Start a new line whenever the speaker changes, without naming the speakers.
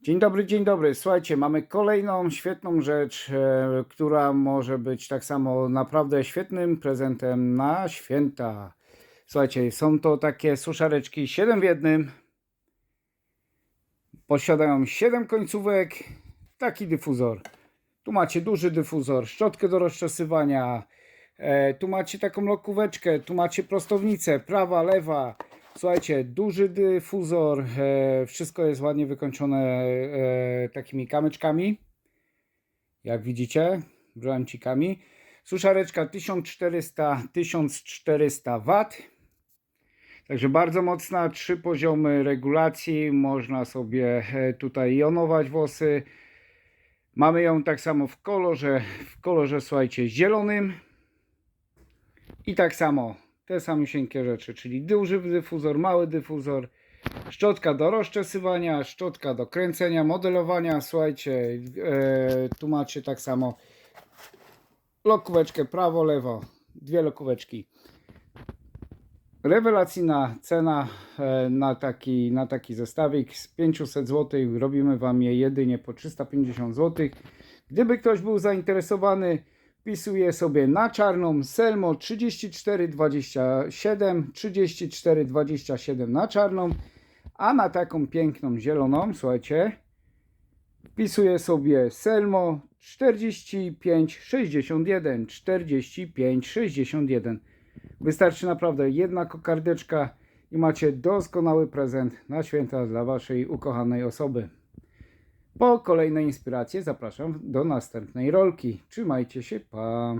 Dzień dobry, dzień dobry. Słuchajcie, mamy kolejną świetną rzecz, e, która może być tak samo naprawdę świetnym prezentem na święta. Słuchajcie, są to takie suszareczki 7 w jednym. Posiadają 7 końcówek, taki dyfuzor. Tu macie duży dyfuzor, szczotkę do rozczesywania, e, tu macie taką lokóweczkę, tu macie prostownicę, prawa, lewa. Słuchajcie, duży dyfuzor, e, wszystko jest ładnie wykończone e, takimi kamyczkami, jak widzicie, brącikami. Suszareczka 1400-1400 W. Także bardzo mocna, trzy poziomy regulacji, można sobie e, tutaj jonować włosy. Mamy ją tak samo w kolorze, w kolorze słuchajcie zielonym. I tak samo te samisieńkie rzeczy, czyli duży dyfuzor, mały dyfuzor, szczotka do rozczesywania, szczotka do kręcenia, modelowania. Słuchajcie, e, tu macie tak samo lokóweczkę prawo, lewo, dwie lokóweczki. Rewelacyjna cena e, na taki, na taki zestawik z 500 zł. Robimy Wam je jedynie po 350 zł. Gdyby ktoś był zainteresowany, wpisuję sobie na czarną Selmo 3427 3427 na czarną, a na taką piękną zieloną, słuchajcie, wpisuję sobie Selmo 4561 4561 Wystarczy naprawdę jedna kokardeczka i macie doskonały prezent na święta dla Waszej ukochanej osoby. Po kolejne inspiracje zapraszam do następnej rolki. Trzymajcie się, pa!